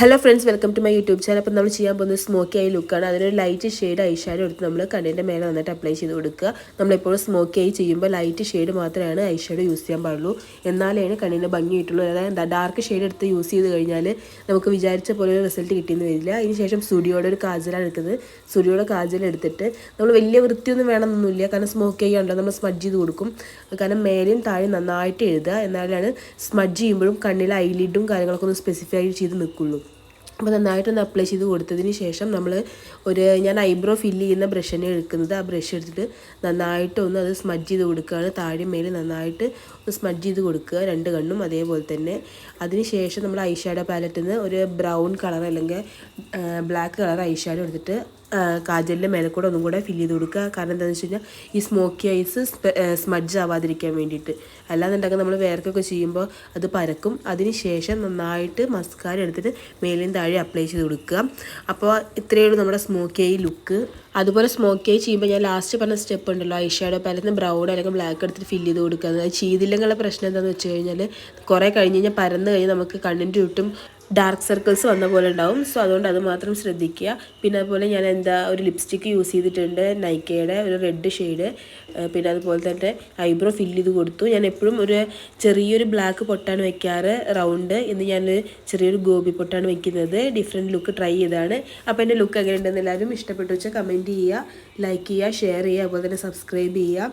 Hello friends welcome to my YouTube channel അപ്പോൾ നമ്മൾ ചെയ്യാൻ പോകുന്ന സ്മോക്കി ആയി ലുക്കാണ് അതിനൊരു ലൈറ്റ് ഷെയ്ഡ് ഐഷാഡോ എടുത്ത് നമ്മൾ കണ്ണിന്റെ മേലെ വന്നിട്ട് അപ്ലൈ ചെയ്ത് കൊടുക്കുക. നമ്മളെപ്പോഴും സ്മോക്കി ആയി ചെയ്യുമ്പോൾ ലൈറ്റ് ഷെയ്ഡ് മാത്രമാണ് ഐഷാഡോ യൂസ് ചെയ്യാൻ പാടുള്ളൂ. എന്നാലേ കണ്ണിന് ഭംഗി കിട്ടുള്ളൂ അതായത് ഡാർക്ക് ഷെയ്ഡ് എടുത്ത് യൂസ് ചെയ്ത് കഴിഞ്ഞാൽ നമുക്ക് വിചാരിച്ച പോലെ ഒരു റിസൾട്ട് കിട്ടിയെന്ന് വരില്ല. അതിനുശേഷം സ്റ്റുഡിയോയുടെ ഒരു കാജലാണ് എടുക്കുന്നത്. സ്റ്റുഡിയോയുടെ കാജൽ എടുത്തിട്ട് നമ്മൾ വലിയ വൃത്തിയൊന്നും വേണമെന്നൊന്നുമില്ല. കാരണം സ്മോക്കി ആയി ഉണ്ടോ നമ്മൾ സ്മഡ്ജ് ചെയ്ത് കൊടുക്കും. കാരണം മേലെയും താഴെ നന്നായിട്ട് എഴുതുക. എന്നാലാണ് സ്മഡ്ജ് ചെയ്യുമ്പോഴും കണ്ണിലെ ഐലിഡും കാര്യങ്ങളൊക്കെ ഒന്ന് സ്പെസിഫൈ ചെയ്ത് നിൽക്കുള്ളൂ അപ്പോൾ നന്നായിട്ടൊന്ന് അപ്ലൈ ചെയ്ത് കൊടുത്തതിന് ശേഷം നമ്മൾ ഒരു ഞാൻ ഐബ്രോ ഫില്ല് ചെയ്യുന്ന ബ്രഷ് തന്നെ എടുക്കുന്നത്. ആ ബ്രഷ് എടുത്തിട്ട് നന്നായിട്ട് ഒന്ന് അത് സ്മഡ്ജ് ചെയ്ത് കൊടുക്കുകയാണ്. താഴെ മേലെ നന്നായിട്ട് ഒന്ന് സ്മഡ്ജ് ചെയ്ത് കൊടുക്കുക. രണ്ട് കണ്ണും അതേപോലെ തന്നെ. അതിന് ശേഷം നമ്മൾ ഐഷാഡോ പാലറ്റിൽ നിന്ന് ഒരു ബ്രൗൺ കളർ അല്ലെങ്കിൽ ബ്ലാക്ക് കളർ ഐഷാഡോ എടുത്തിട്ട് കാജലിന്റെ മേലെ കൂടെ ഒന്നും കൂടെ ഫില്ല് ചെയ്ത് കൊടുക്കുക. കാരണം എന്താണെന്ന് വെച്ച് കഴിഞ്ഞാൽ ഈ സ്മോക്കി ഐസ് സ്മഡ്ജ് ആവാതിരിക്കാൻ വേണ്ടിയിട്ട്. അല്ലാന്നുണ്ടെങ്കിൽ നമ്മൾ വേർക്കൊക്കെ ചെയ്യുമ്പോൾ അത് പരക്കും. അതിന് ശേഷം നന്നായിട്ട് മസ്കാര എടുത്തിട്ട് മേലെയും താഴെ അപ്ലൈ ചെയ്ത് കൊടുക്കുക. അപ്പോൾ ഇത്രയേ ഉള്ളൂ നമ്മുടെ സ്മോക്കി ഐ ലുക്ക് അതുപോലെ സ്മോക്കി ഐ ചെയ്യുമ്പോൾ ഞാൻ ലാസ്റ്റ് പറഞ്ഞ സ്റ്റെപ്പ് ഉണ്ടല്ലോ ഐ ഷാഡോ പാലത്തിന് ബ്രൗൺ അല്ലെങ്കിൽ ബ്ലാക്ക് എടുത്തിട്ട് ഫില്ല് ചെയ്ത് കൊടുക്കുക. അത് ചെയ്തില്ലെങ്കിലുള്ള പ്രശ്നം എന്താണെന്ന് വെച്ച് കഴിഞ്ഞാൽ കുറേ കഴിഞ്ഞ് കഴിഞ്ഞാൽ പരന്ന് കഴിഞ്ഞാൽ നമുക്ക് കണ്ണിന്റെ ചുറ്റും ഡാർക്ക് സർക്കിൾസ് വന്ന പോലെ ഉണ്ടാവും. സോ അതുകൊണ്ട് അത് മാത്രം ശ്രദ്ധിക്കുക. പിന്നെ അതുപോലെ ഞാൻ എന്താ ഒരു ലിപ്സ്റ്റിക്ക് യൂസ് ചെയ്തിട്ടുണ്ട്. നൈക്കയുടെ ഒരു റെഡ് ഷെയ്ഡ് പിന്നെ അതുപോലെ തന്നെ ഐബ്രോ ഫില്ല് ചെയ്ത് കൊടുത്തു. ഞാൻ എപ്പോഴും ഒരു ചെറിയൊരു ബ്ലാക്ക് പൊട്ടാണ് വെക്കാറ് റൗണ്ട് ഇന്ന് ഞാൻ ചെറിയൊരു ഗോപി പൊട്ടാണ് വെക്കുന്നത്. ഡിഫറെന്റ് ലുക്ക് ട്രൈ ചെയ്താണ് അപ്പോൾ എന്റെ ലുക്ക് എങ്ങനെ ഉണ്ടെന്ന് എല്ലാവരും ഇഷ്ടപ്പെട്ടു വെച്ചാൽ കമന്റ് ചെയ്യുക ലൈക്ക് ചെയ്യുക ഷെയർ ചെയ്യുക അതുപോലെ തന്നെ സബ്സ്ക്രൈബ് ചെയ്യുക.